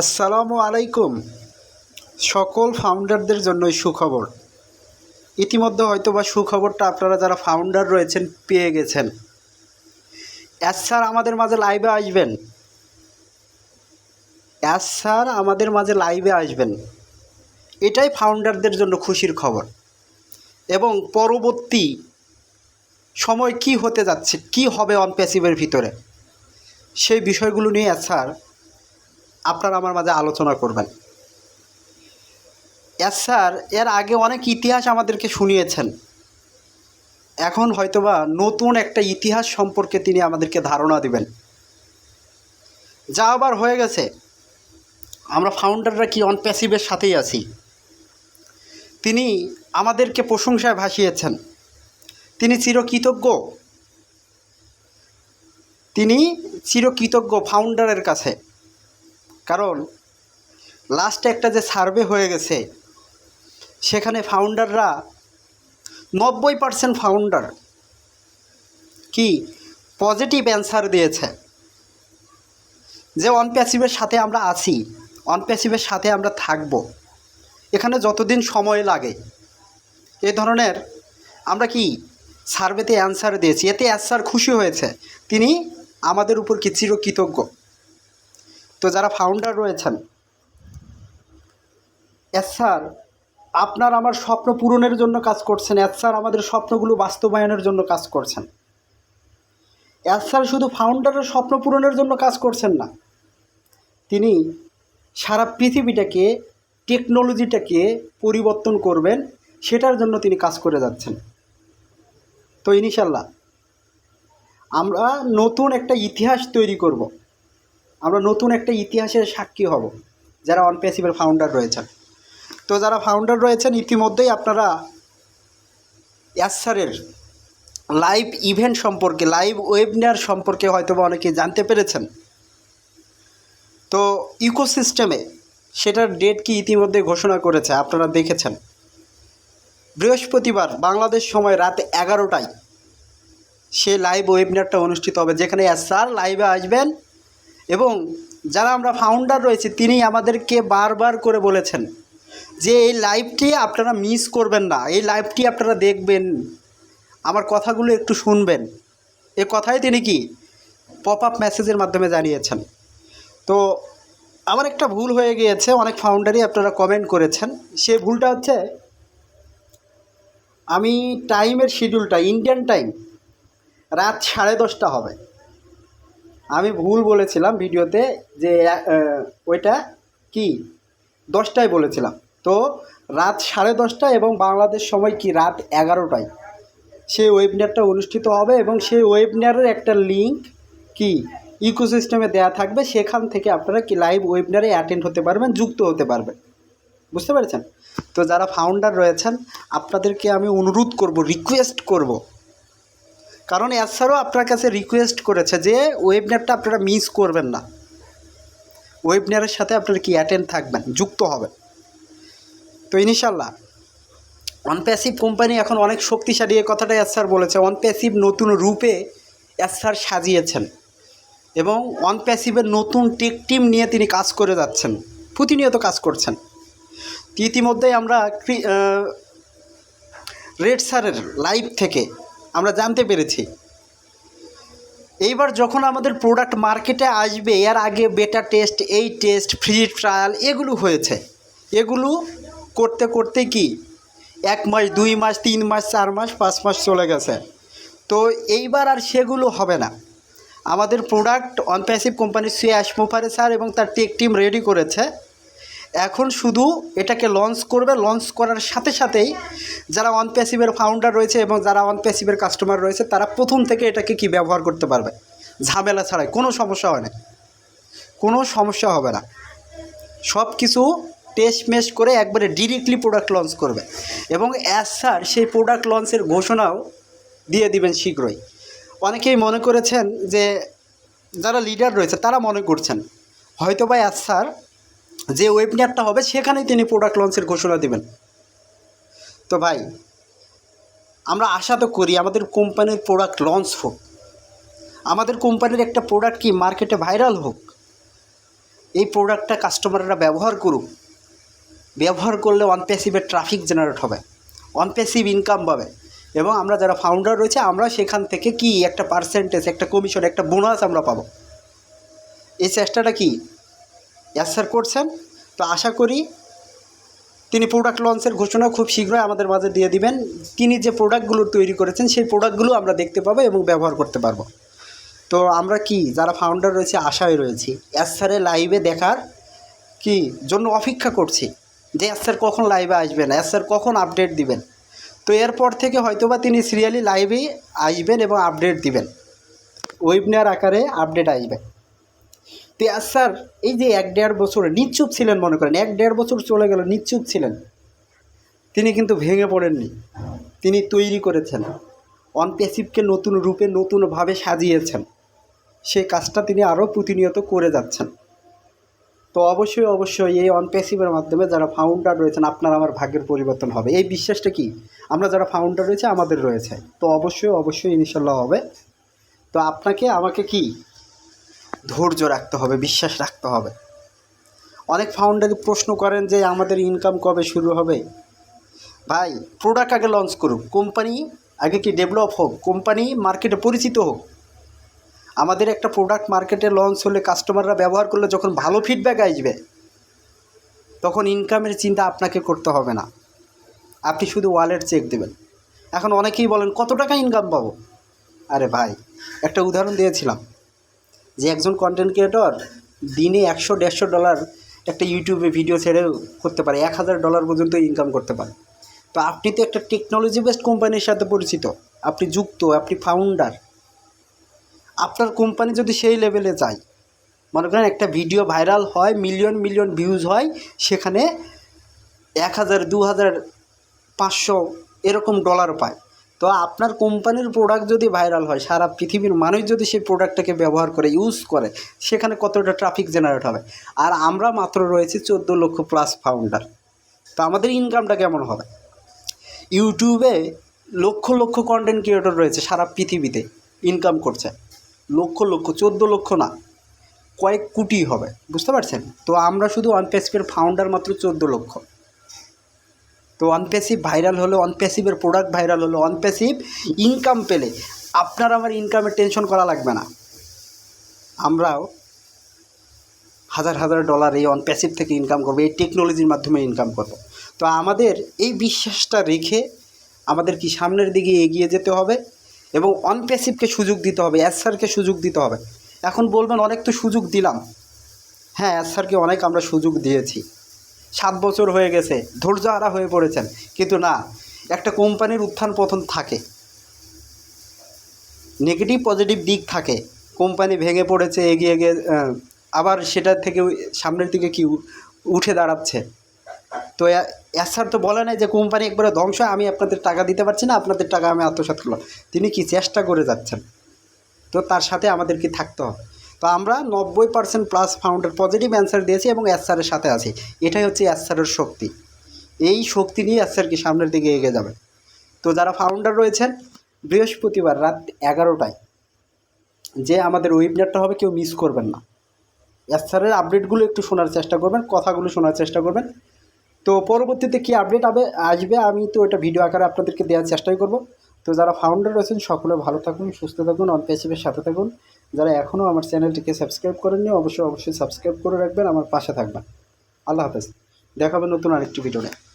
আসসালামু আলাইকুম। সকল ফাউন্ডারদের জন্যই সুখবর। ইতিমধ্যে হয়তো বা সুখবরটা আপনারা যারা ফাউন্ডার রয়েছেন পেয়ে গেছেন। অ্যাস স্যার আমাদের মাঝে লাইভে আসবেন। অ্যাস স্যার আমাদের মাঝে লাইভে আসবেন। এটাই ফাউন্ডারদের জন্য খুশির খবর। এবং পরবর্তী সময় কি হতে যাচ্ছে, কি হবে অন প্যাসিভের ভিতরে, সেই বিষয়গুলো নিয়ে স্যার আপনারা আমার মাঝে আলোচনা করবেন। এস স্যার, এর আগে অনেক ইতিহাস আমাদেরকে শুনিয়েছেন। এখন হয়তোবা নতুন একটা ইতিহাস সম্পর্কে তিনি আমাদেরকে ধারণা দিবেন। যা আবার হয়ে গেছে। আমরা ফাউন্ডাররা কি অন প্যাসিভের সাথেই আছি? তিনি আমাদেরকে প্রশংসায় ভাসিয়েছেন। তিনি চিরকৃতজ্ঞ। তিনি চিরকৃতজ্ঞ ফাউন্ডারের কাছে। কারণ লাস্টে একটা যে সার্ভে হয়ে গেছে, সেখানে ফাউন্ডাররা নব্বই পার্সেন্ট ফাউন্ডার কি পজিটিভ অ্যান্সার দিয়েছে। যে অনপ্যাসিভের সাথে আমরা আছি অনপ্যাসিভের সাথে আমরা থাকব। এখানে যতদিন সময় লাগে, এ ধরনের আমরা কি সার্ভেতে অ্যান্সার দিয়েছি। এতে অ্যান্সার খুশি হয়েছে। তিনি আমাদের উপর কি চিরকৃতজ্ঞ। তো যারা ফাউন্ডার রয়েছেন এস স্যার আপনার আমার স্বপ্ন পূরণের জন্য কাজ করছেন এস স্যার আমাদের স্বপ্নগুলো বাস্তবায়নের জন্য কাজ করছেন। এস স্যার শুধু ফাউন্ডারের স্বপ্ন পূরণের জন্য কাজ করছেন না, তিনি সারা পৃথিবীটাকে টেকনোলজিটাকে পরিবর্তন করবেন, সেটার জন্য তিনি কাজ করে যাচ্ছেন। তো ইনশাল্লাহ আমরা নতুন একটা ইতিহাস তৈরি করব। আমরা নতুন একটা ইতিহাসের সাক্ষী হব, যারা অনপ্যাসিভের ফাউন্ডার রয়েছেন। তো যারা ফাউন্ডার রয়েছেন, ইতিমধ্যেই আপনারা অ্যাসারের লাইভ ইভেন্ট সম্পর্কে লাইভ ওয়েবিনার সম্পর্কে হয়তো বা অনেকে জানতে পেরেছেন। তো ইকোসিস্টেমে সেটার ডেট কি ইতিমধ্যে ঘোষণা করেছে, আপনারা দেখেছেন। বৃহস্পতিবার, বাংলাদেশ সময় রাত এগারোটায় সে লাইভ ওয়েবিনারটা অনুষ্ঠিত হবে, যেখানে স্যার লাইভে আসবেন। এবং যারা আমরা ফাউন্ডার রয়েছে তিনি আমাদেরকে বারবার করে বলেছেন যে এই লাইভটি আপনারা মিস করবেন না, এই লাইভটি আপনারা দেখবেন। আমার কথাগুলো একটু শুনবেন। এ কথাই তিনি কি? পপ আপ মেসেজের মাধ্যমে জানিয়েছেন। তো আমার একটা ভুল হয়ে গিয়েছে, অনেক ফাউন্ডারই আপনারা কমেন্ট করেছেন। সে ভুলটা হচ্ছে, আমি টাইমের শিডিউলটা ইন্ডিয়ান টাইম রাত সাড়ে দশটা হবে। আমি ভুল বলেছিলাম ভিডিওতে যে ওইটা কি? দশটায় বলেছিলাম। তো রাত সাড়ে দশটা এবং বাংলাদেশ সময় কি রাত এগারোটায়? সেই ওয়েবিনারটা অনুষ্ঠিত হবে এবং সেই ওয়েবিনারের একটা লিঙ্ক কি ইকোসিস্টেমে দেয়া থাকবে। সেখান থেকে আপনারা কি লাইভ ওয়েবিনারে অ্যাটেন্ড হতে পারবেন, যুক্ত হতে পারবেন। বুঝতে পেরেছেন? তো যারা ফাউন্ডার রয়েছেন, আপনাদেরকে আমি অনুরোধ করব রিকোয়েস্ট করব কারণ এছাড়াও আপনার কাছে রিকোয়েস্ট করেছে যে ওয়েবিনারটা আপনারা মিস করবেন না। ওয়েবিনারের সাথে আপনারা কি অ্যাটেন্ড থাকবেন, যুক্ত হবেন। তো ইনশাল্লাহ অনপ্যাসিভ কোম্পানি এখন অনেক শক্তিশালী এই কথাটাই স্যার বলেছে। অনপ্যাসিভ নতুন রূপে স্যার সাজিয়েছেন এবং অনপ্যাসিভের নতুন টেক টিম নিয়ে তিনি কাজ করে যাচ্ছেন, প্রতিনিয়ত কাজ করছেন। ইতিমধ্যেই আমরা রেড স্যারের লাইভ থেকে আমরা জানতে পেরেছি। এইবার যখন আমাদের প্রোডাক্ট মার্কেটে আসবে, এর আগে বেটা টেস্ট এই টেস্ট ফ্রি ট্রায়াল এগুলো হয়েছে। এগুলো করতে করতে কি? এক মাস, দুই মাস, তিন মাস, চার মাস, পাঁচ মাস চলে গেছে। তো এইবার আর সেগুলো হবে না। আমাদের প্রোডাক্ট অনপ্যাসিভ কোম্পানির সে অ্যাসমোফারে স্যার এবং তার টেক টিম রেডি করেছে। এখন শুধু এটাকে লঞ্চ করবে লঞ্চ করার সাথে সাথেই যারা ওয়ান অনপ্যাসিভের ফাউন্ডার রয়েছে এবং যারা অনপ্যাসিভের কাস্টমার রয়েছে, তারা প্রথম থেকে এটাকে কি ব্যবহার করতে পারবে? ঝামেলা ছাড়াই, কোনো সমস্যা হয় না। কোনো সমস্যা হবে না। সব কিছু টেস্ট মেশ করে একবারে ডিরেক্টলি প্রোডাক্ট লঞ্চ করবে। এবং অ্যাজ স্যার সেই প্রোডাক্ট লঞ্চের ঘোষণাও দিয়ে দিবেন শীঘ্রই। অনেকেই মনে করেছেন যে, যারা লিডার রয়েছে, তারা মনে করছেন। হয়তো বা অ্যাজ স্যার যে ওয়েবিনারটা হবে, সেখানেই তিনি প্রোডাক্ট লঞ্চের ঘোষণা দেবেন। তো ভাই, আমরা আশা তো করি আমাদের কোম্পানির প্রোডাক্ট লঞ্চ হোক। আমাদের কোম্পানির একটা প্রোডাক্ট কি মার্কেটে ভাইরাল হোক। এই প্রোডাক্টটা কাস্টমাররা ব্যবহার করুক। ব্যবহার করলে প্যাসিভের ট্রাফিক জেনারেট হবে অন প্যাসিভ ইনকাম পাবে। এবং আমরা যারা ফাউন্ডার রয়েছে, আমরা সেখান থেকে কি একটা পার্সেন্টেজ একটা কমিশন একটা বোনাস আমরা পাবো। এই চেষ্টাটা কি স্যার করছেন তো আশা করি তিনি প্রোডাক্ট লঞ্চের ঘোষণা খুব শীঘ্রই আমাদের মাঝে দিয়ে দিবেন। তিনি যে প্রোডাক্টগুলো তৈরি করেছেন, সেই প্রোডাক্টগুলো আমরা দেখতে পাবো এবং ব্যবহার করতে পারব। তো আমরা কি, যারা ফাউন্ডার রয়েছে, আশায় রয়েছি। স্যারের লাইভে দেখার কি জন্য অপেক্ষা করছি? যে স্যার কখন লাইভে আসবেন? স্যার কখন আপডেট দিবেন? তো এরপর থেকে হয়তোবা তিনি সিরিয়ালি লাইভেই আসবেন এবং আপডেট দিবেন। ওয়েবনার আকারে আপডেট আসবে। তো স্যার, এই যে এক দেড় বছরে নিশ্চুপ ছিলেন মনে করেন, এক দেড় বছর চলে গেল নিশ্চুপ ছিলেন। তিনি কিন্তু ভেঙে পড়েননি। তিনি তৈরি করেছেন। অনপ্যাসিভকে নতুন রূপে, নতুনভাবে সাজিয়েছেন। সেই কাজটা তিনি আরও প্রতিনিয়ত করে যাচ্ছেন। তো অবশ্যই অবশ্যই এই অনপ্যাসিভের মাধ্যমে যারা ফাউন্ডার রয়েছেন, আপনার আমার ভাগ্যের পরিবর্তন হবে। এই বিশ্বাসটা কি? আমরা যারা ফাউন্ডার রয়েছে, আমাদের রয়েছে। তো অবশ্যই অবশ্যই ইনশাল্লাহ হবে। তো আপনাকে, আমাকে কি ধৈর্য রাখতে হবে, বিশ্বাস রাখতে হবে। অনেক ফাউন্ডারই প্রশ্ন করেন যে, আমাদের ইনকাম কবে শুরু হবে? ভাই প্রোডাক্ট আগে লঞ্চ করুক। কোম্পানি আগে কি ডেভেলপ হোক? কোম্পানি মার্কেটে পরিচিত হোক। আমাদের একটা প্রোডাক্ট মার্কেটে লঞ্চ হলে কাস্টমাররা ব্যবহার করলে যখন ভালো ফিডব্যাক আসবে, তখন ইনকামের চিন্তা আপনাকে করতে হবে না। আপনি শুধু ওয়ালেট চেক দেবেন। এখন অনেকেই বলেন, কত টাকা ইনকাম পাবো? আরে ভাই, একটা উদাহরণ দিয়েছিলাম। যে একজন কন্টেন্ট ক্রিয়েটর দিনে একশো, দেড়শো ডলার একটা ইউটিউবে ভিডিও ছেড়ে করতে পারে, এক হাজার ডলার পর্যন্ত ইনকাম করতে পারে। তো আপনি তো একটা টেকনোলজি বেসড কোম্পানির সাথে পরিচিত, আপনি যুক্ত, আপনি ফাউন্ডার আপনার কোম্পানি যদি সেই লেভেলে যায়, মনে করেন একটা ভিডিও ভাইরাল হয় মিলিয়ন মিলিয়ন ভিউজ হয়, সেখানে এক হাজার, দু হাজার, পাঁচশো এরকম ডলার পায়। তো আপনার কোম্পানির প্রোডাক্ট যদি ভাইরাল হয়, সারা পৃথিবীর মানুষ যদি সেই প্রোডাক্টটাকে ব্যবহার করে ইউজ করে, সেখানে কতটা ট্রাফিক জেনারেট হবে? আর আমরা মাত্র রয়েছি চোদ্দ লক্ষ প্লাস ফাউন্ডার তো আমাদের ইনকামটা কেমন হবে? ইউটিউবে লক্ষ লক্ষ কন্টেন্ট ক্রিয়েটর রয়েছে সারা পৃথিবীতে ইনকাম করছে। লক্ষ লক্ষ, চোদ্দ লক্ষ না, কয়েক কোটি হবে, বুঝতে পারছেন? তো আমরা শুধু অনপ্যাসিভের ফাউন্ডার মাত্র চোদ্দ লক্ষ। তো অনপ্যাসিভ ভাইরাল হলো অনপ্যাসিভের প্রোডাক্ট ভাইরাল হলো অনপ্যাসিভ ইনকাম পেলে আপনার আমার ইনকামের টেনশন করা লাগবে না। আমরাও হাজার হাজার ডলার এই অনপ্যাসিভ থেকে ইনকাম করব, এই টেকনোলজির মাধ্যমে ইনকাম করব। তো আমাদের এই বিশ্বাসটা রেখে আমাদের কি সামনের দিকে এগিয়ে যেতে হবে এবং অনপ্যাসিভকে সুযোগ দিতে হবে স্যারকে সুযোগ দিতে হবে। এখন বলবেন, অনেক তো সুযোগ দিলাম। হ্যাঁ স্যারকে অনেক আমরা সুযোগ দিয়েছি। সাত বছর হয়ে গেছে ধৈর্য হারা হয়ে পড়েছেন। কিন্তু না, একটা কোম্পানির উত্থান পতন থাকে। নেগেটিভ, পজিটিভ দিক থাকে। কোম্পানি ভেঙে পড়েছে, এগিয়ে গিয়ে আবার সেটা থেকে সামনের দিকে কি উঠে দাঁড়াচ্ছে। তো স্যার তো বলে নাই যে কোম্পানি একবারে ধ্বংস, আমি আপনাদের টাকা দিতে পারছি না, আপনাদের টাকা আমি আত্মসাৎ করলাম। তিনি কি চেষ্টা করে যাচ্ছেন? তো তার সাথে আমাদেরকে থাকতে হবে? তো আমরা নব্বই percent plus founder positive answer দিয়েছি এবং স্যারের সাথে আছি। এটাই হচ্ছে স্যারের শক্তি। এই শক্তি নিয়ে স্যার কি সামনের দিকে এগিয়ে যাবে। তো যারা ফাউন্ডার রয়েছেন, বৃহস্পতিবার রাত এগারোটায় যে আমাদের ওয়েবনারটা হবে, কেউ মিস করবেন না। স্যারের আপডেটগুলো একটু শোনার চেষ্টা করবেন, কথাগুলো শোনার চেষ্টা করবেন। তো পরবর্তীতে কী আপডেট আবে, আসবে, আমি তো এটা ভিডিও আকারে আপনাদেরকে দেওয়ার চেষ্টাই করব। তো যারা ফাউন্ডার রয়েছেন, সকলে ভালো থাকুন, সুস্থ থাকুন অনপ্যাসিভের সাথে থাকুন। যারা এখনও আমার চ্যানেলটিকে সাবস্ক্রাইব করেননি, অবশ্যই অবশ্যই সাবস্ক্রাইব করে রাখবেন, আমার পাশে থাকবেন। আল্লাহ হাফেজ। দেখাবেন নতুন আরেকটি ভিডিওতে